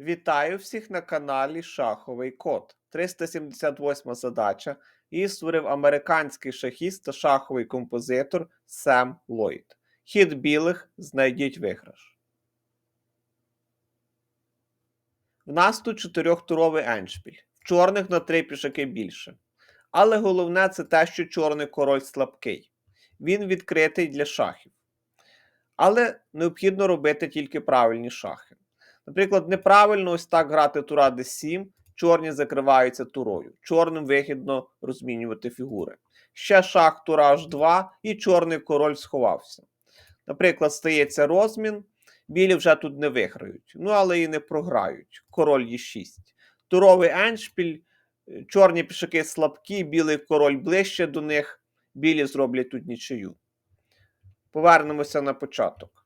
Вітаю всіх на каналі Шаховий Код. 378 задача. Її створив американський шахіст та шаховий композитор Сем Ллойд. Хід білих знайдіть виграш. В нас тут чотирьохтуровий еншпіль. В чорних на три пішаки більше. Але головне це те, що чорний король слабкий. Він відкритий для шахів. Але необхідно робити тільки правильні шахи. Наприклад, неправильно ось так грати тура d7, чорні закриваються турою. Чорним вигідно розмінювати фігури. Ще шах тура h2 і чорний король сховався. Наприклад, стається розмін, білі вже тут не виграють, ну але і не програють. Король e6. Туровий еншпіль, е, чорні пішаки слабкі, білий король ближче до них, білі зроблять тут нічию. Повернемося на початок.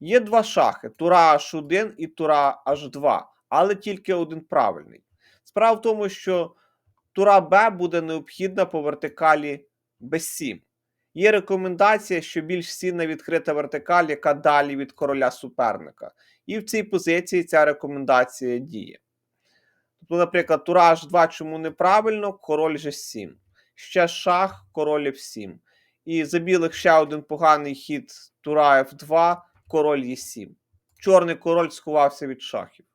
Є два шахи: тура H1 і тура H2, але тільки один правильний. Справа в тому, що тура Б буде необхідна по вертикалі B7. Є рекомендація, що більш цінна відкрита вертикаль, яка далі від короля суперника. І в цій позиції ця рекомендація діє. Тобто, наприклад, тура H2 чому неправильно, король G7. Ще шах, король F7. І за білих ще один поганий хід тура F2 король Е7. Чорний король сховався від шахів.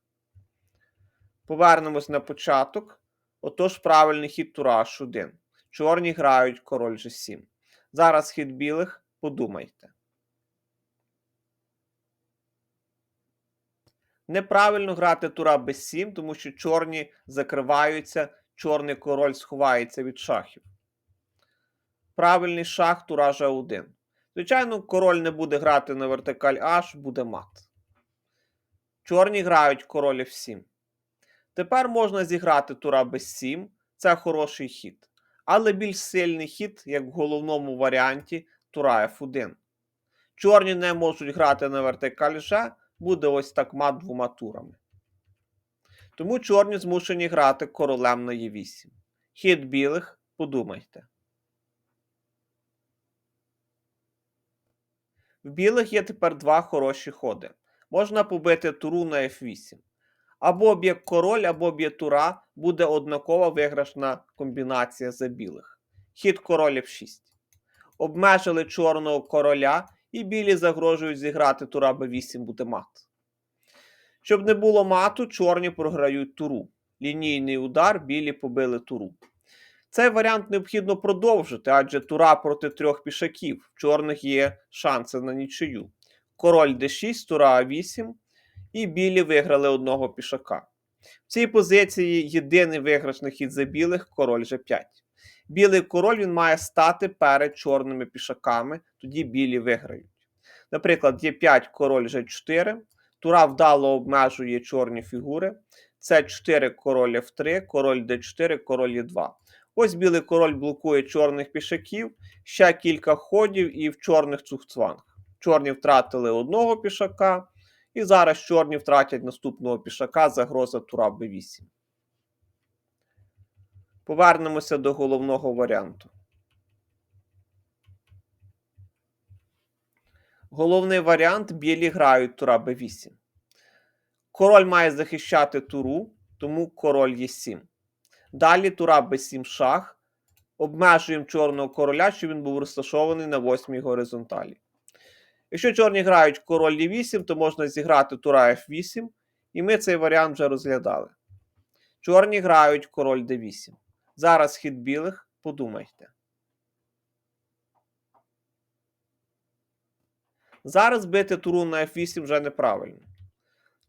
Повернемось на початок. Отож, правильний хід тура H1. Чорні грають король G7. Зараз хід білих. Подумайте. Неправильно грати тура b7, тому що чорні закриваються, чорний король сховається від шахів. Правильний шах тура G1. Звичайно, король не буде грати на вертикаль H, буде мат. Чорні грають король F7. Тепер можна зіграти тура b7, це хороший хід. Але більш сильний хід, як в головному варіанті, тура F1. Чорні не можуть грати на вертикаль G, буде ось так мат двома турами. Тому чорні змушені грати королем на Е8. Хід білих, подумайте. В білих є тепер два хороші ходи. Можна побити туру на F8. Або б'є король, або б'є тура, буде однакова виграшна комбінація за білих. Хід король F6. Обмежили чорного короля, і білі загрожують зіграти тура b8 буде мат. Щоб не було мату, чорні програють туру. Лінійний удар, білі побили туру. Цей варіант необхідно продовжити, адже тура проти трьох пішаків. В чорних є шанси на нічию. Король d6, тура а8, і білі виграли одного пішака. В цій позиції єдиний виграшний хід за білих король g5. Білий король він має стати перед чорними пішаками, тоді білі виграють. Наприклад, є 5 король g4, тура вдало обмежує чорні фігури. Це 4 король f3, король d4, король e2. Ось білий король блокує чорних пішаків, ще кілька ходів і в чорних цухцванг. Чорні втратили одного пішака, і зараз чорні втратять наступного пішака загроза тура b8. Повернемося до головного варіанту. Головний варіант білі грають тура b8. Король має захищати туру, тому король є 7. Далі тура b7 шах. Обмежуємо чорного короля, щоб він був розташований на восьмій горизонталі. Якщо чорні грають король e8, то можна зіграти тура f8, і ми цей варіант вже розглядали. Чорні грають король d8. Зараз хід білих, подумайте. Зараз бити туру на f8 вже неправильно.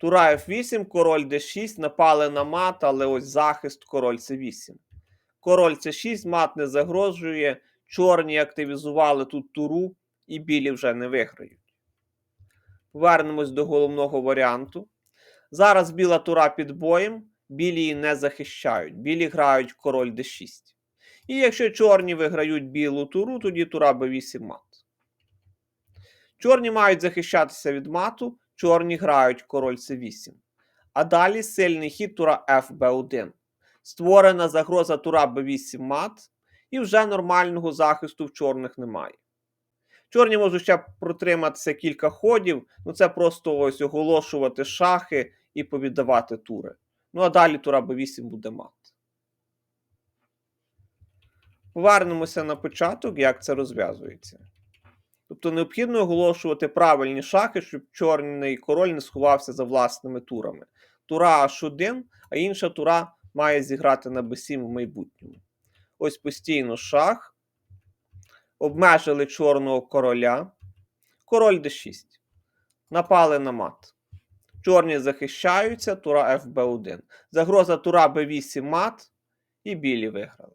Тура F8, король D6, напали на мат, але ось захист король C8. Король C6, мат не загрожує. Чорні активізували тут туру, і білі вже не виграють. Повернемось до головного варіанту. Зараз біла тура під боєм, білі її не захищають. Білі грають король D6. І якщо чорні виграють білу туру, тоді тура B8 мат. Чорні мають захищатися від мату чорні грають король c8. А далі сильний хід тура FB1. Створена загроза тура b8 мат, і вже нормального захисту в чорних немає. Чорні можуть ще протриматися кілька ходів, ну це просто ось оголошувати шахи і повіддавати тури. Ну а далі тура b8 буде мат. Повернемося на початок, як це розв'язується. Тобто необхідно оголошувати правильні шахи, щоб чорний король не сховався за власними турами. Тура H1, а інша тура має зіграти на b7 в майбутньому. Ось постійно шах. Обмежили чорного короля. Король d6. Напали на мат. Чорні захищаються, тура FB1. Загроза тура b8 мат. І білі виграли.